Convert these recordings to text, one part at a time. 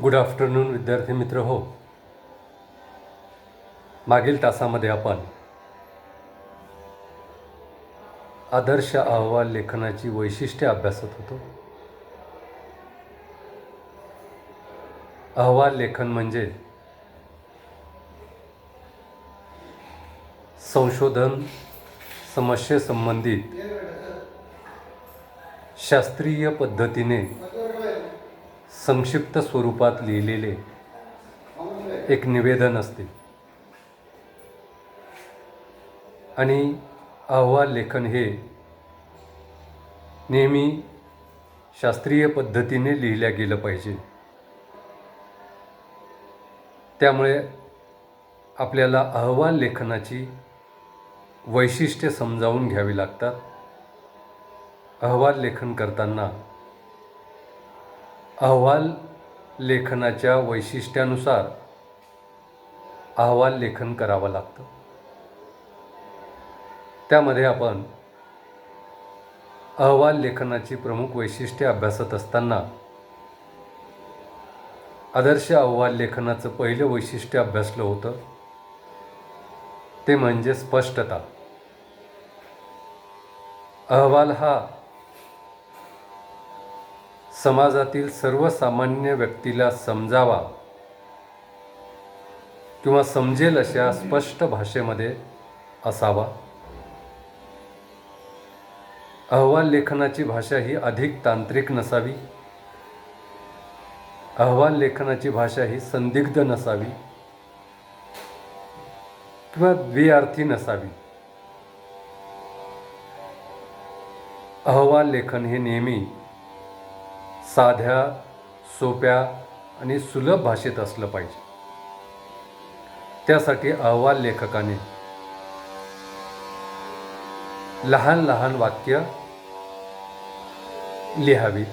Good afternoon विद्यार्थी मित्र हो. मागील तासामध्ये आपण आदर्श अहवाल लेखनाची वैशिष्ट्ये अभ्यासत होतो. अहवाल लेखन म्हणजे संशोधन समस्येसंबंधित शास्त्रीय पद्धतीने संक्षिप्त स्वरूपात लिहिलेले एक निवेदन असते. आणि अहवाल लेखन हे नेहमी शास्त्रीय पद्धतीने लिहिल्या गेलं पाहिजे. त्यामुळे आपल्याला अहवाल लेखनाची वैशिष्ट्ये समजावून घ्यावी लागतात. अहवाल लेखन करताना अहवाल लेखनाच्या वैशिष्ट्यानुसार अहवाल लेखन करावं लागतं. त्यामध्ये आपण अहवाल लेखनाची प्रमुख वैशिष्ट्ये अभ्यासत असताना आदर्श अहवाल लेखनाचं पहिलं वैशिष्ट्य अभ्यासलं होतं. ते म्हणजे स्पष्टता. अहवाल हा समाजातील सर्वसामान्य व्यक्तीला समजावा किंवा समजेल अशा स्पष्ट भाषेमध्ये असावा. अहवाल लेखनाची भाषा ही अधिक तांत्रिक नसावी. अहवाल लेखनाची भाषा ही संदिग्ध नसावी. किंवा द्विअर्थी नसावी. अहवाल लेखन हे नेहमी साध्या सोप्या आणि सुलभ भाषेत असलं पाहिजे. त्यासाठी अहवाल लेखकाने लहान लहान वाक्य लिहावीत.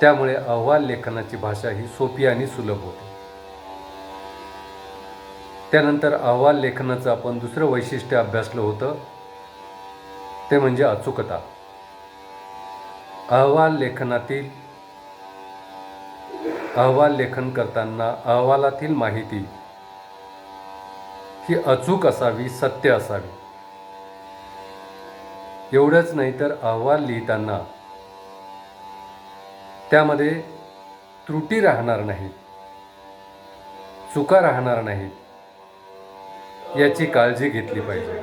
त्यामुळे अहवाल लेखनाची भाषा ही सोपी आणि सुलभ होते. त्यानंतर अहवाल लेखनाचं आपण दुसरं वैशिष्ट्य अभ्यासलं होतं ते म्हणजे अचूकता. अहवाल लेखनातील अहवाल लेखन करताना अहवालातील माहिती ही अचूक असावी सत्य असावी. एवढंच नाही तर अहवाल लिहिताना त्यामध्ये त्रुटी राहणार नाही चुका राहणार नाही याची काळजी घेतली पाहिजे.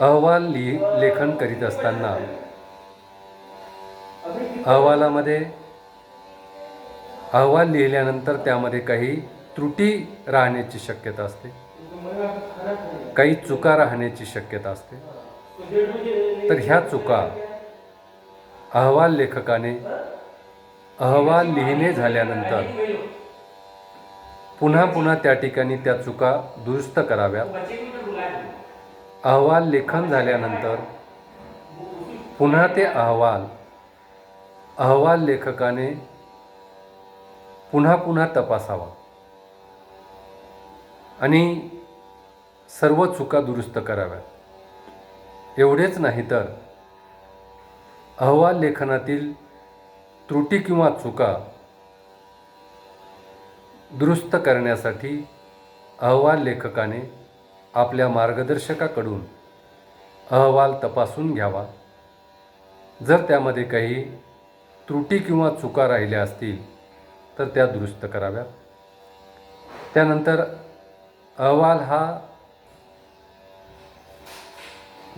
अहवाल लिहि लेखन करीत असताना अहवालामध्ये अहवाल लिहिल्यानंतर त्यामध्ये काही त्रुटी राहण्याची शक्यता असते. काही चुका राहण्याची शक्यता असते. तर ह्या चुका अहवाल लेखकाने अहवाल लिहिणे झाल्यानंतर पुन्हा पुन्हा त्या ठिकाणी त्या चुका दुरुस्त कराव्या अहवाल लेखन झाल्यानंतर पुन्हा ते अहवाल अहवाल लेखकाने पुन्हा पुन्हा तपासावा. आणि सर्व चुका दुरुस्त कराव्यात एवढेच नाही तर अहवाल लेखनातील त्रुटी किंवा चुका दुरुस्त करण्यासाठी अहवाल लेखकाने आपल्या मार्गदर्शकाकडून अहवाल तपासून घ्यावा. जर त्यामध्ये काही त्रुटी किंवा चुका राहिल्या असतील तर त्या दुरुस्त कराव्या त्यानंतर अहवाल हा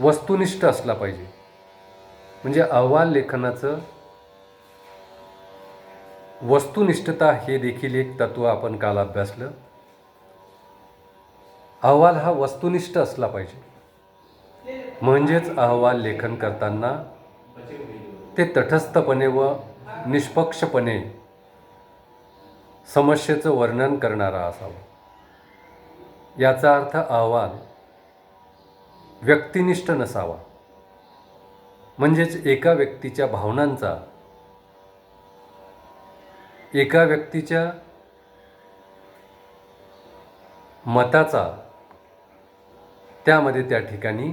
वस्तुनिष्ठ असला पाहिजे. म्हणजे अहवाल लेखनाचं वस्तुनिष्ठता हे देखील एक तत्व आपण काल अभ्यासलं अहवाल हा वस्तुनिष्ठ असला पाहिजे. म्हणजेच अहवाल लेखन करताना ते तटस्थपणे व निष्पक्षपणे समस्येचं वर्णन करणारा असावा. याचा अर्थ अहवाल व्यक्तिनिष्ठ नसावा. म्हणजेच एका व्यक्तीच्या भावनांचा एका व्यक्तीच्या मताचा त्यामध्ये त्या ठिकाणी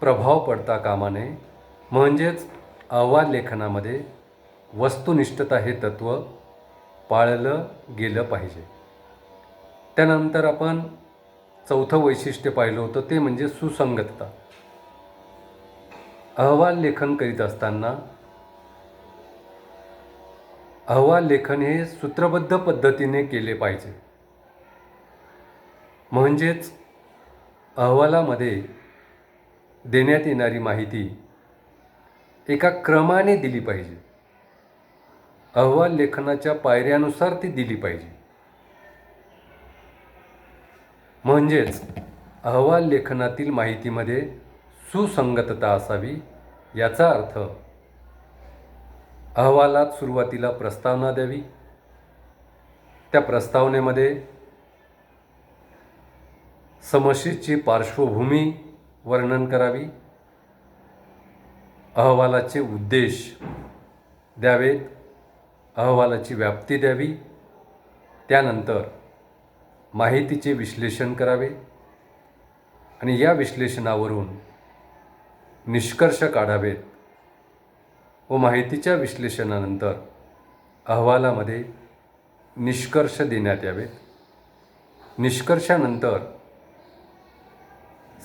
प्रभाव पडता कामा नये. म्हणजेच अहवाल लेखनामध्ये वस्तुनिष्ठता हे तत्त्व पाळलं गेलं पाहिजे. त्यानंतर आपण चौथं वैशिष्ट्य पाहिलं होतं ते म्हणजे सुसंगतता. अहवाल लेखन करीत असताना अहवाल लेखन हे सूत्रबद्ध पद्धतीने केले पाहिजे. म्हणजेच अहवालामध्ये देण्यात येणारी माहिती एका क्रमाने दिली पाहिजे. अहवाल लेखनाच्या पायऱ्यानुसार ती दिली पाहिजे. म्हणजेच अहवाल लेखनातील माहितीमध्ये सुसंगतता असावी याचा अर्थ अहवालात सुरुवातीला प्रस्तावना द्यावी. त्या प्रस्तावनेमध्ये समस्येची पार्श्वभूमी वर्णन करावी. अहवालाचे उद्देश द्यावेत अहवालाची व्याप्ती द्यावी त्यानंतर माहितीचे विश्लेषण करावे आणि या विश्लेषणावरून निष्कर्ष काढावेत व माहितीच्या विश्लेषणानंतर अहवालामध्ये निष्कर्ष देण्यात यावेत. निष्कर्षानंतर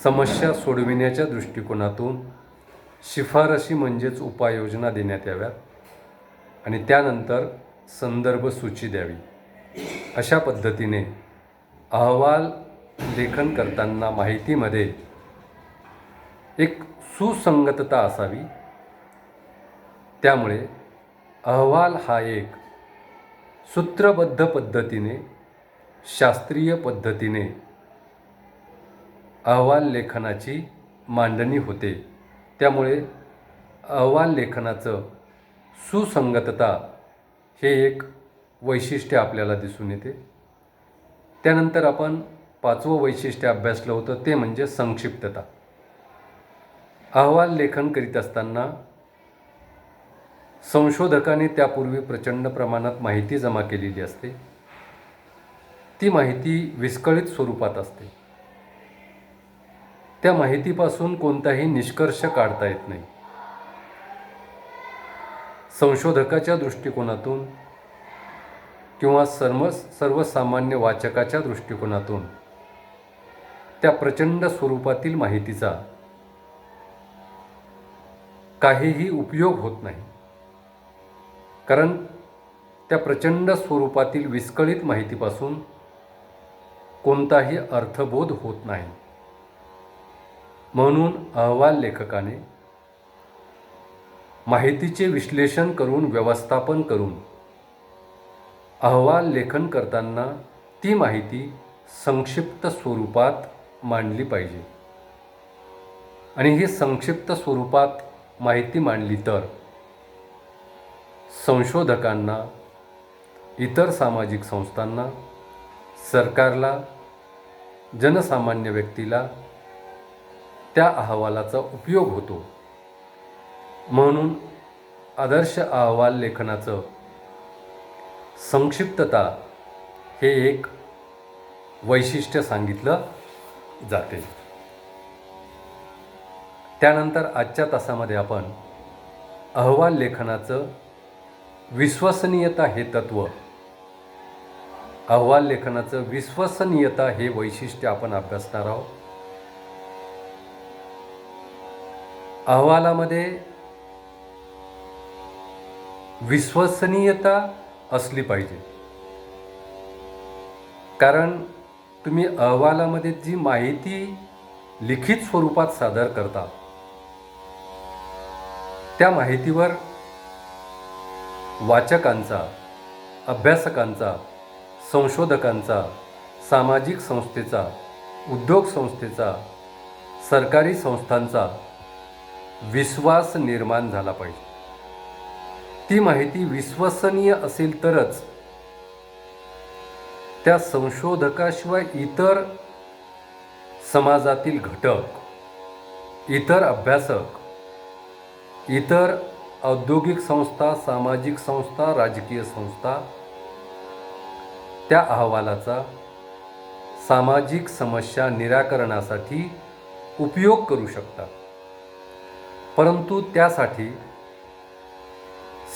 समस्या सोडविण्याच्या दृष्टिकोनातून शिफारशी म्हणजेच उपाययोजना देण्यात याव्यात आणि त्यानंतर संदर्भ सूची द्यावी. अशा पद्धतीने अहवाल लेखन करताना माहितीमध्ये एक सुसंगतता असावी. त्यामुळे अहवाल हा एक सूत्रबद्ध पद्धतीने शास्त्रीय पद्धतीने अहवाल लेखनाची मांडणी होते. त्यामुळे अहवाल लेखनाचं सुसंगतता हे एक वैशिष्ट्य आपल्याला दिसून येते. त्यानंतर आपण पाचवं वैशिष्ट्य अभ्यासलं होतं ते म्हणजे संक्षिप्तता. अहवाल लेखन करीत असताना संशोधकाने त्यापूर्वी प्रचंड प्रमाणात माहिती जमा केलेली असते. ती माहिती विस्कळीत स्वरूपात असते. त्या माहितीपासून कोणताही निष्कर्ष काढता येत नाही. संशोधकाच्या दृष्टिकोनातून किंवा सर्व सर्वसामान्य वाचकाच्या दृष्टिकोनातून त्या प्रचंड स्वरूपातील माहितीचा काहीही उपयोग होत नाही. कारण त्या प्रचंड स्वरूपातील विस्कळीत माहितीपासून कोणताही अर्थबोध होत नाही. म्हणून अहवाल लेखकाने माहितीचे विश्लेषण करून व्यवस्थापन करून अहवाल लेखन करताना ती माहिती संक्षिप्त स्वरूपात मांडली पाहिजे. आणि ही संक्षिप्त स्वरूपात माहिती मांडली तर संशोधकांना इतर सामाजिक संस्थांना सरकारला जनसामान्य व्यक्तीला त्या अहवालाचा उपयोग होतो. म्हणून आदर्श अहवाल लेखनाचं संक्षिप्तता हे एक वैशिष्ट्य सांगितलं जाते. त्यानंतर आजच्या तासामध्ये आपण अहवाल लेखनाचं विश्वसनीयता हे तत्त्व अहवाल लेखनाचं विश्वसनीयता हे वैशिष्ट्य आपण अभ्यासणार आहोत. अहवालामध्ये विश्वसनीयता असली पाहिजे. कारण तुम्ही अहवालामध्ये जी माहिती लिखित स्वरूपात सादर करता त्या माहितीवर वाचकांचा अभ्यासकांचा संशोधकांचा सामाजिक संस्थेचा उद्योग संस्थेचा सरकारी संस्थांचा विश्वास निर्माण झाला पाहिजे. ती माहिती विश्वसनीय असेल तरच त्या संशोधकाशिवाय इतर समाजातील घटक इतर अभ्यासक इतर औद्योगिक संस्था सामाजिक संस्था राजकीय संस्था त्या अहवालाचा सामाजिक समस्या निराकरणासाठी उपयोग करू शकतात. परंतु त्यासाठी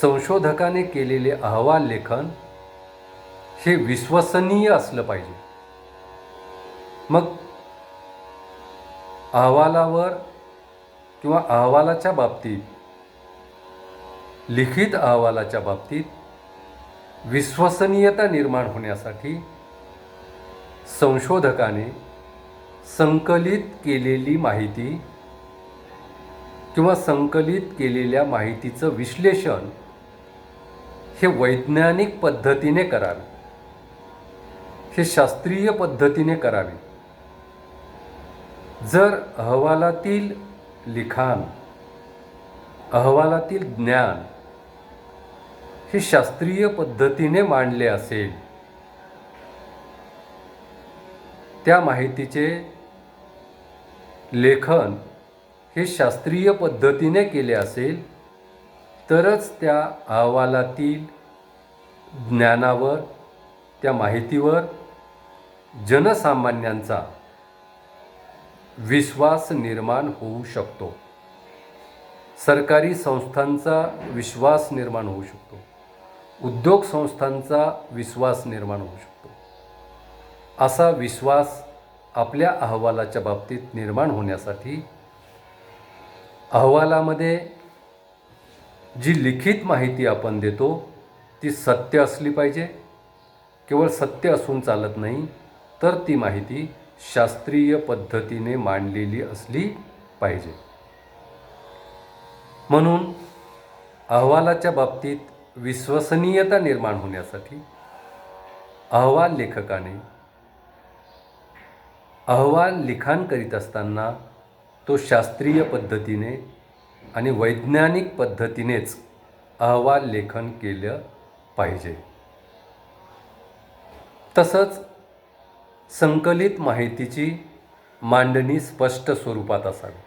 संशोधकाने केलेले अहवाल लेखन हे विश्वसनीय असलं पाहिजे. मग अहवालावर किंवा अहवालाच्या बाबतीत लिखित अहवालाच्या बाबतीत विश्वसनीयता निर्माण होण्यासाठी संशोधकाने संकलित केलेली माहिती किंवा संकलित केलेल्या माहितीचं विश्लेषण हे वैज्ञानिक पद्धतीने करावे. हे शास्त्रीय पद्धतीने करावे. जर अहवालातील लिखाण अहवालातील ज्ञान हे शास्त्रीय पद्धतीने मांडले असेल त्या माहितीचे लेखन हे शास्त्रीय पद्धतीने केले असेल तरच त्या अहवालातील ज्ञानावर त्या माहितीवर जनसामान्यांचा विश्वास निर्माण होऊ शकतो. सरकारी संस्थांचा विश्वास निर्माण होऊ शकतो. उद्योग संस्थांचा विश्वास निर्माण होऊ शकतो. असा विश्वास आपल्या अहवालाच्या बाबतीत निर्माण होण्यासाठी अहवालामध्ये जी लिखित माहिती आपण देतो ती सत्य असली पाहिजे. केवळ सत्य असून चालत नाही तर ती माहिती शास्त्रीय पद्धतीने मांडलेली असली पाहिजे. म्हणून अहवालाच्या बाबतीत विश्वसनीयता निर्माण होण्यासाठी अहवाल लेखकाने अहवाल लिखाण करीत असताना तो शास्त्रीय पद्धतीने आणि वैज्ञानिक पद्धतीनेच अहवाल लेखन केलं पाहिजे. तसंच संकलित माहितीची मांडणी स्पष्ट स्वरूपात असावी.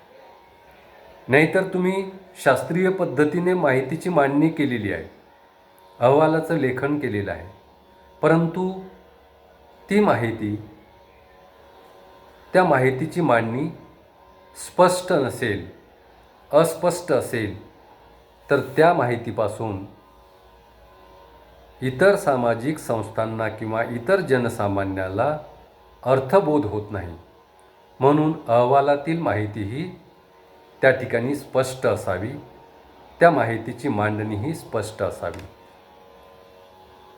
नाहीतर तुम्ही शास्त्रीय पद्धतीने माहितीची मांडणी केलेली आहे. अहवालाचं लेखन केलेलं आहे. परंतु ती माहिती त्या माहितीची मांडणी स्पष्ट नसेल अस्पष्ट असेल तर त्या माहितीपासून इतर सामाजिक संस्थांना किंवा इतर जनसामान्याला अर्थबोध होत नाही. म्हणून अहवालातील माहितीही त्या ठिकाणी स्पष्ट असावी त्या माहितीची मांडणीही स्पष्ट असावी.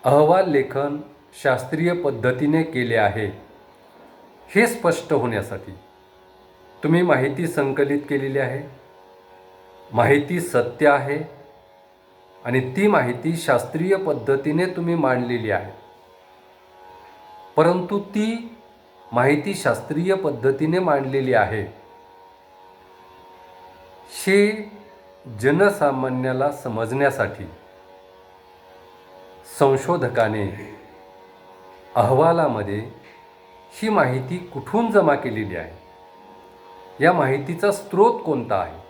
अहवाल लेखन शास्त्रीय पद्धतीने केले आहे हे स्पष्ट होण्यासाठी तुम्ही माहिती संकलित केलेली आहे. माहिती सत्य आहे. आणि ती माहिती शास्त्रीय पद्धतीने तुम्ही मांडलेली आहे. परंतु ती माहिती शास्त्रीय पद्धतीने मांडलेली आहे. हे जनसामान्याला समजण्यासाठी संशोधकाने अहवालामध्ये ही माहिती कुठून जमा केलेली आहे? या माहितीचा स्रोत कोणता आहे?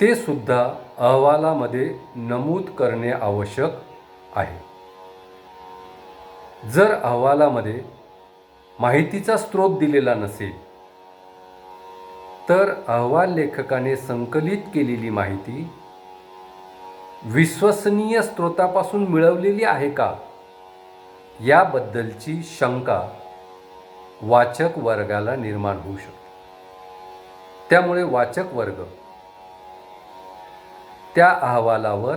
ते सुद्धा अहवालामध्ये नमूद करणे आवश्यक आहे. जर अहवालामध्ये माहितीचा स्रोत दिलेला नसेल तर अहवाल लेखकाने संकलित केलेली माहिती विश्वसनीय स्रोतापासून मिळवलेली आहे का? याबद्दलची शंका वाचक वर्गाला निर्माण होऊ शकते. त्यामुळे वाचक वर्ग. त्या अहवालावर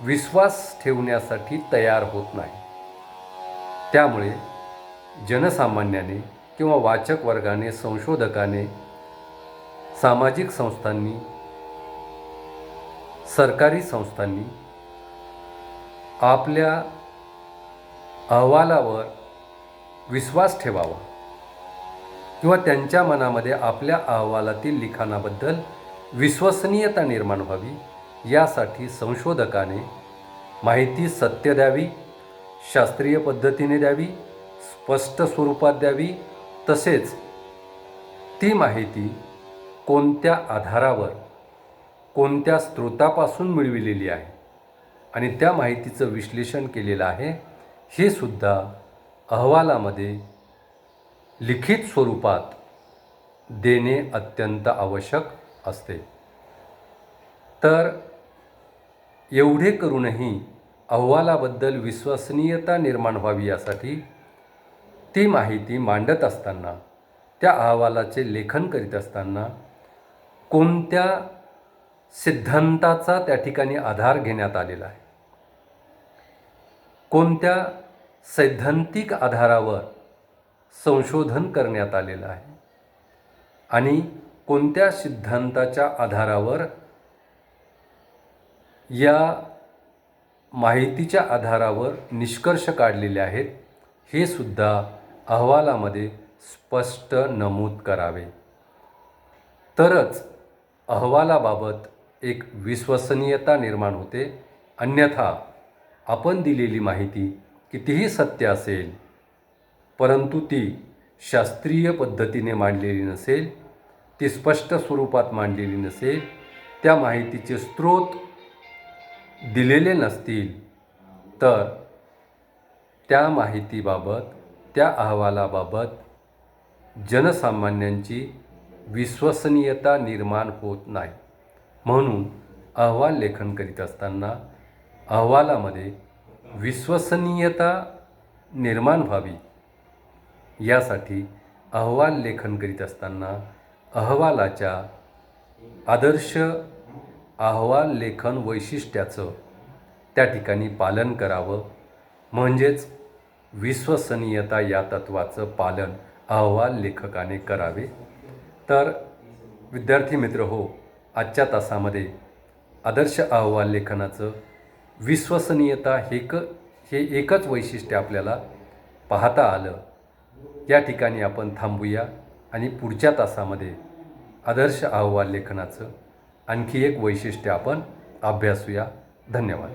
विश्वास ठेवण्यासाठी तयार होत नाही. त्यामुळे जनसामान्याने किंवा वाचक वर्गाने संशोधकाने सामाजिक संस्थांनी सरकारी संस्थांनी आपल्या अहवालावर विश्वास ठेवावा. किंवा त्यांच्या मनामध्ये आपल्या अहवालातील लिखाणाबद्दल विश्वसनीयता निर्माण व्हावी यासाठी संशोधकाने माहिती सत्य द्यावी शास्त्रीय पद्धतीने द्यावी स्पष्ट स्वरूपात द्यावी तसेच ती माहिती कोणत्या आधारावर कोणत्या स्रोतापासून मिळविलेली आहे आणि त्या माहितीचं विश्लेषण केलेलं आहे हे सुद्धा अहवालामध्ये लिखित स्वरूपात देणे अत्यंत आवश्यक असते. तर एवढे करूनही अहवालाबद्दल विश्वसनीयता निर्माण व्हावी यासाठी ती माहिती मांडत असताना त्या अहवालाचे लेखन करीत असताना कोणत्या सिद्धांताचा त्या ठिकाणी आधार घेण्यात आलेला आहे? कोणत्या सैद्धांतिक आधारावर संशोधन करण्यात आलेलं आहे. आणि कोणत्या सिद्धांताच्या आधारावर या माहितीच्या आधारावर निष्कर्ष काढलेले आहेत हे सुद्धा अहवालामध्ये स्पष्ट नमूद करावे. तरच अहवालाबाबत एक विश्वसनीयता निर्माण होते. अन्यथा आपण दिलेली माहिती कितीही सत्य असेल परंतु ती शास्त्रीय पद्धतीने मांडलेली नसेल ती स्पष्ट स्वरूपात मांडलेली नसेल त्या माहितीचे स्रोत दिलेले नसतील तर त्या माहितीबाबत त्या अहवालाबाबत जनसामान्यांची विश्वसनीयता निर्माण होत नाही. म्हणून अहवाल लेखन करीत असताना अहवालामध्ये विश्वसनीयता निर्माण व्हावी. यासाठी अहवाल लेखन करीत असताना अहवालाच्या आदर्श अहवाल लेखन वैशिष्ट्याचं त्या ठिकाणी पालन करावं. म्हणजेच विश्वसनीयता या तत्वाचं पालन अहवाल लेखकाने करावे. तर विद्यार्थी मित्र हो आजच्या तासामध्ये आदर्श अहवाल लेखनाचं विश्वसनीयता हे क हे एकच वैशिष्ट्य आपल्याला पाहता आलं. या ठिकाणी आपण थांबूया आणि पुढच्या तासामध्ये आदर्श अहवाल लेखनाचं आणखी एक वैशिष्ट्य आपण अभ्यासूया. धन्यवाद.